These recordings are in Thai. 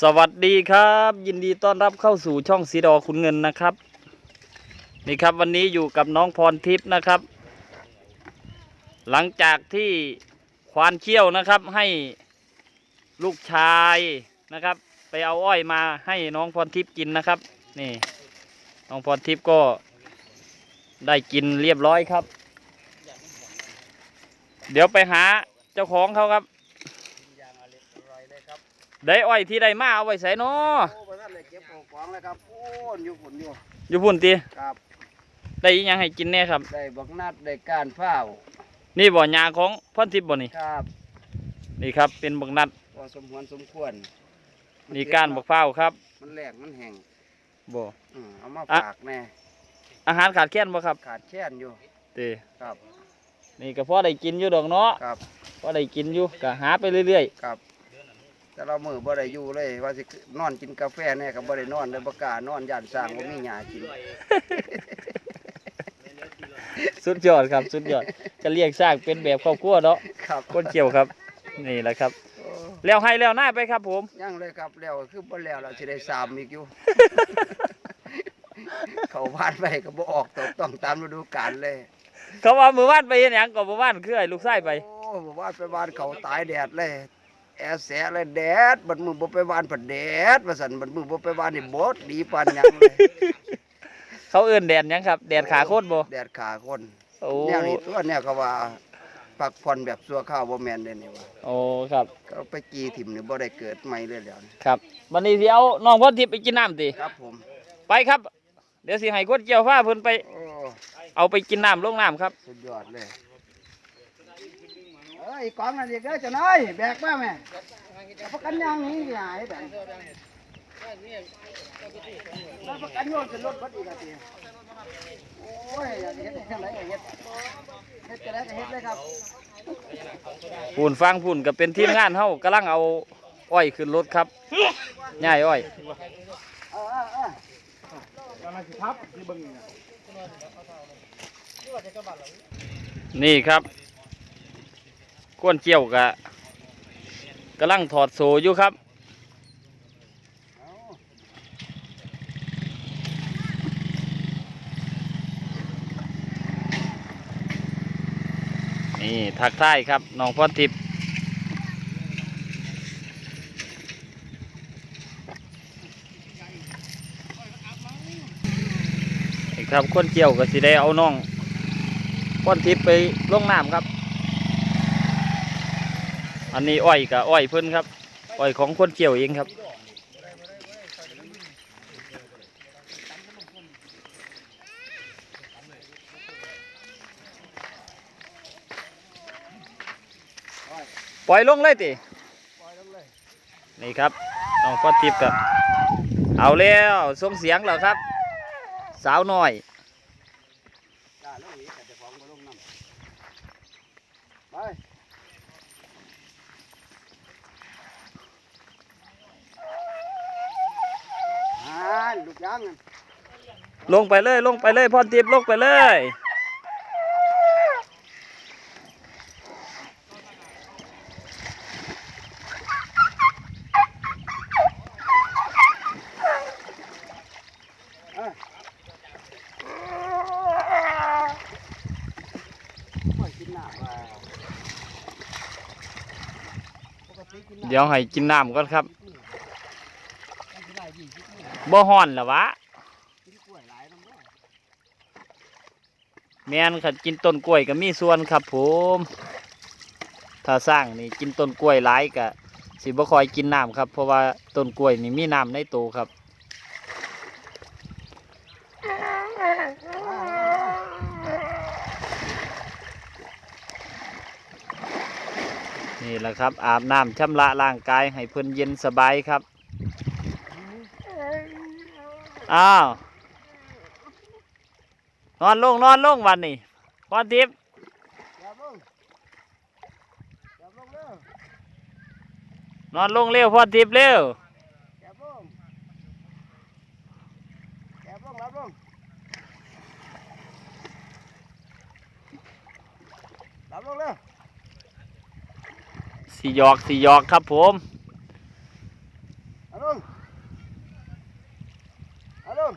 สวัสดีครับ ยินดีต้อนรับเข้าสู่ช่องสีดอคุณเงินนะครับ นี่ครับวันนี้อยู่กับน้องพรทิพย์นะครับ หลังจากที่ควานเขี้ยวนะครับให้ลูกชายนะครับ ไปเอาอ้อยมาให้น้องพรทิพย์กินนะครับ นี่ น้องพรทิพย์ก็ได้กินเรียบร้อยครับ เดี๋ยวไปหาเจ้าของเขาครับ อย่างอร่อยอร่อยเลยครับ ได้อ้อยที่ได้มาเอาไว้ใส่นอโอ้ประท่านเลยเก็บของของเลยครับโอ้ยอยู่ฝนอยู่อยู่พุ่นตีครับ ได้อิหยังให้กินแน่ครับ ได้บักนัดได้ก้านฝ้าวนี่บ่หญ้าของพ่อนทิพย์บ่นี่ครับนี่ครับเป็นบักนัดพอสมควรสมควรนี่ก้านบักเฝ้าวครับ มันแหลกมันแห้งบ่อืมเอามาอะฝากแน่อาหารขาดแคลนบ่ครับขาดแช่นอยู่ตีครับ นี่ก็พอได้กินอยู่ดอกเนาะครับพอได้กินอยู่ก็หาไปเรื่อยครับ แต่เรามือบ่ได้อยู่เลย ว่าสินอนกินกาแฟแน่ก็บ่ได้นอนเลยบ่กล้านอนย่านสร้างบ่มีหญ้ากินๆสุดยอดครับ สุดยอดจะเรียกสร้างเป็นแบบครอบครัวเนาะครับคนเกี่ยวครับ นี่แหละครับ โอ้แล้วให้แล้วหน้าไปครับผม ยังเลยครับแล้วคือบ่แล้วเราสิได้สามอีกอยู่ เขาวาดไปก็บ่ออกตกต้องตามฤดูกาลเลยเขาว่ามือว่านไปเห็นหยังก็มือว่านคือไอ้ลูกชายไป โอ้บ่วาดไปวานเขาตายแดดเลย แอแสะเลยแดดบัดมือบ่ไปวานผัดแดดว่าซั่นบัดมือบ่ไปวานนี่บดดีปานหยังเลยเขาเอื้นแดดหยังครับ แดดขาโคตรบ่แดดขาคนโอ้แนวนี้ตัวแนวเขาว่าปักผ่อนแบบสัวข้าวบ่แม่นเด้นี่ว่าโอ้ครับก็ไปกีถิ่มนี่บ่ได้เกิดใหม่เลยแล้วนี่ครับวันนี้สิเอาน้องพ่อทิพย์ไปกินน้ำติครับผมไปครับ เดี๋ยวสิให้คนเกี่ยวฟ้าเพิ่นไป โอ้เอาไปกินน้ำลงน้ำครับ สุดยอดเลยเอ้ยกองนั่นอีกเด้อเจ้านายแบกมาแม่เอาประกันยางนี้หายแบบแล้วประกันโยนขึ้นรถบัดอีกอะติโอ้ยอยากเฮ็ดจังไดก็เฮ็ดเฮ็ดจังไดก็เฮ็ดเลยครับพูนฟังพูนก็เป็นทีมงานเฮากำลังเอาอ้อยขึ้นรถครับย่ายอ้อยเออเออเออนี่ครับ ก้นเกี่ยวกะกำลังถอดโซอยู่ครับ นี่ทักทายครับน้องพรทิพย์นะครับคนเกี่ยวก็สิได้เอาน้องพรทิพย์ไปลงน้ำครับ อันนี้อ้อยกับอ้อยเพิ่นครับอ้อยของคนเกี่ยวเองครับ ปล่อยลงเลยติยนี่ครับน้องพอทิพย์กับเอาแล้วส่งเสียงแล้วครับ สาวน้อยไป ลงไปเลย ลงไปเลยพ่อทิบลงไปเลย เดี๋ยวให้กินน้ำก่อนครับ บมื้อบ่ฮ้อนหรอวะแม่นขัดกินต้นกล้วยก็มีส่วนครับผมถ้าสร้างนี่กินต้นกล้วยหลายก็สิบ่ค่อยกินน้ำครับ เพราะว่าต้นกล้วยนี่มีน้ำในตัวครับนี่แหละครับอาบน้ำชำระร่างกายให้เพิ่นเย็นสบายครับ อ้าว นอนลงนอนลงวันนี้พอทิพย์อย่าลงอย่าลงเด้อนอนลงเร็วพอทิพย์เร็วอย่าลงอย่าลงรับลงรับลงเด้อสีหยอกสีหยอกครับผม รับล ลุงเอาลุง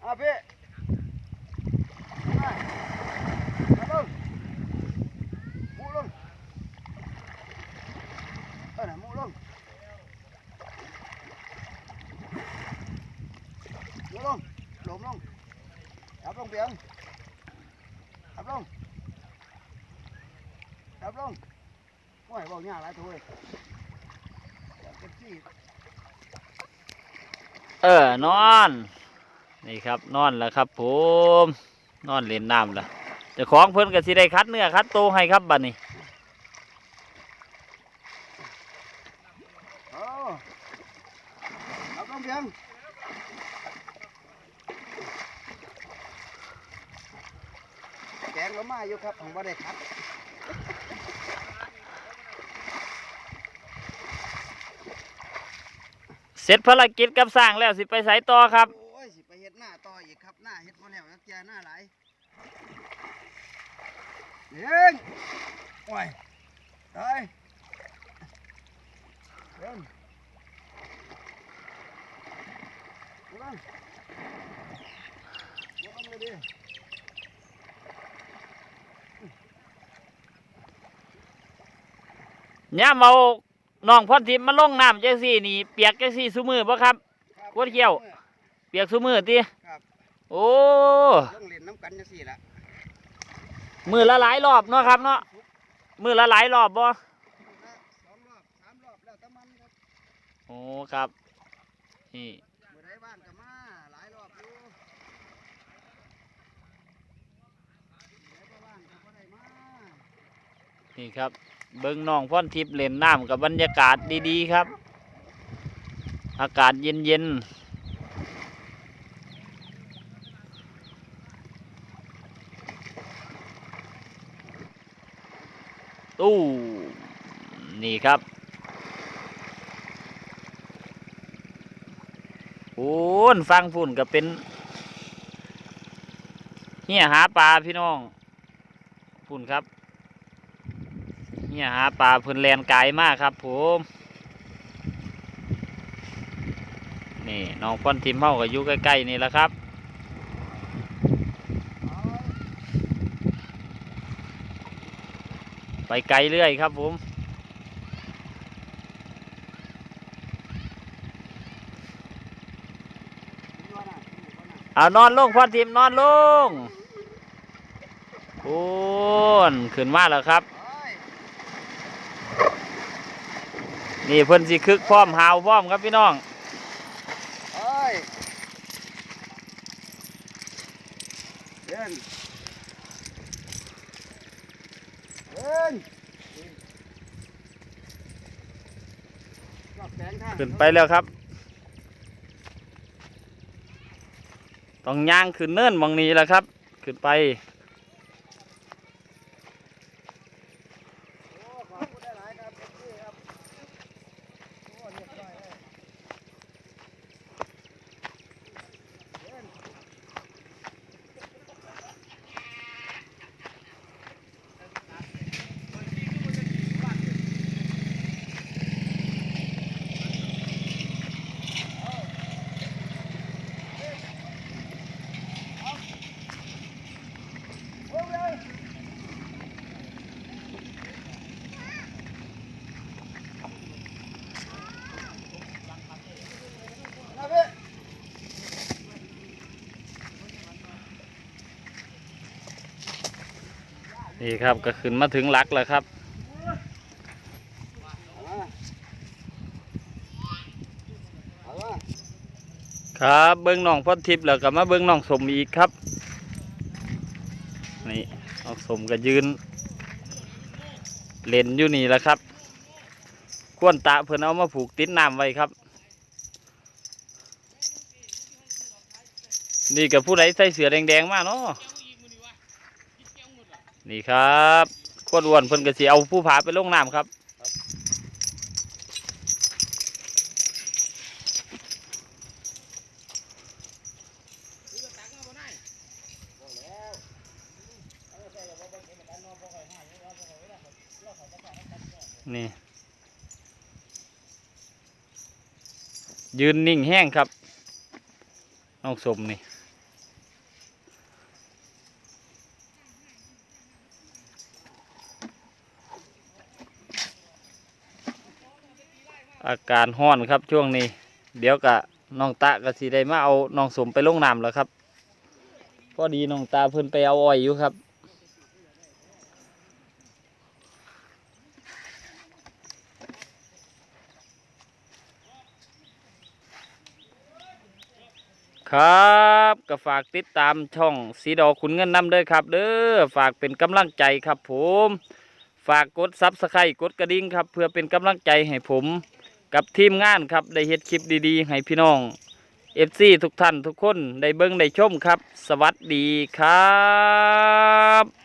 เอาพี่มาเอาลุงหมูลุงเออน่ะหมูลุงหมูลุงหลมลุงจับลงเปียงจับลงจับลงโอ้ ยบอกยากหลายตัวเว้ยจับเต็มที่เออนอน นี่ครับนอนแล้วครับ ผม นอนเล่นน้ำแล้วเจ้าของเพิ่นก็สิได้คัดเนื้อคัดโตวให้ครับบัดนี้เอาจับลงเปียงแกงเรามาอยู่ครับผมว่าได้ครั เสร็จภารกิจกับสร้างแล้วสิไปไสต่อครับ โอ้ยสิไปเฮ็ดหน้าต่ออีกครับหน้าเฮ็ดบ่แล้วยักแกหน้าหลายเฮ้ยโอ้ยตายเดินเดินเดินเลยดิย่ามเอา น้องพรทิพย์มาลงน้ำจังซี่นี่เปียกจังซี่ซุมือบ่ครับครับกวดเขี้ยว เปียกซุมือติครับ โอ้ต้องเล่นน้ำกันจังซี่ล่ะมือละหลายรอบเนาะครับเนาะมือละหลายรอบบ่สองรอบสามรอบแล้วแต่มันครับโอ้ครับนี่มื้อใดบ้านก็มาหลายรอบอยู่มื้อใดบ่ว่างก็บ่ได้มานี่ครับ เบิ้งน้องพรทิพย์เล่นน้ำกับบรรยากาศดีๆครับ อากาศเย็นๆตู้นี่ครับ โอ้นฟังฝุ่นก็เป็นเฮียหาปลาพี่น้อง ฝุ่นครับ เนี่ยหาปลาพื้นแลนไกลมากครับผมนี่น้องป้อนทิมเฮาก็อยู่ใกล้ๆนี่แหละครับไปไกลเรื่อยครับผมเอานอนลงพ่อทิมนอนลงโอ้นขึ้นมาแล้วครับ นี่เพิ่นสิคึกพร้อมหาวพร้อมครับพี่น้องเอ้ยเดินเดินรอบแสงทางขึ้นไปแล้วครับ ต้องย่างขึ้นเนินหมองนี้แหละครับ ขึ้นไป โอ้ขอบคุณหลายๆครับพี่ครับโอ้เรียบร้อยเลยเดิน นะพี่ นี่ครับก็ขึ้นมาถึงหลักแล้วครับครับเบิ้งน้องพอดทิพย์แล้วก็มาเบิ้งน้องสมอีกครับนี่น้องสมก็ยืนเล่นอยู่นี่แหละครับขวนตาเพิ่นเอามาผูกติดน้ำไว้ครับ นี่กับผู้ใดใส่เสือแดงๆมากเนาะ นี่ครับขวดอวนเพิ่นก็สิเอาผู้ผาไปลงน้ำครับ นี่ ยืนนิ่งแห้งครับนองสมนี่ อาการห้อนครับช่วงนี้ เดี๋ยวกะน้องตาก็สิได้มาเอาน้องสมไปลงน้ำแล้วครับ พอดีน้องตาเพิ่นไปเอาอ้อยอยู่ครับ ครับก็ฝากติดตามช่องสีดอกขุนเงินนำเด้อครับ เด้อฝากเป็นกำลังใจครับผม ฝากกดซับสไครต์กดกระดิ่งครับ เพื่อเป็นกำลังใจให้ผม กับทีมงานครับได้เฮ็ดคลิปดีๆ ให้พี่น้องเอฟซีทุกท่านทุกคนได้เบิ่งได้ชมครับ สวัสดีครับ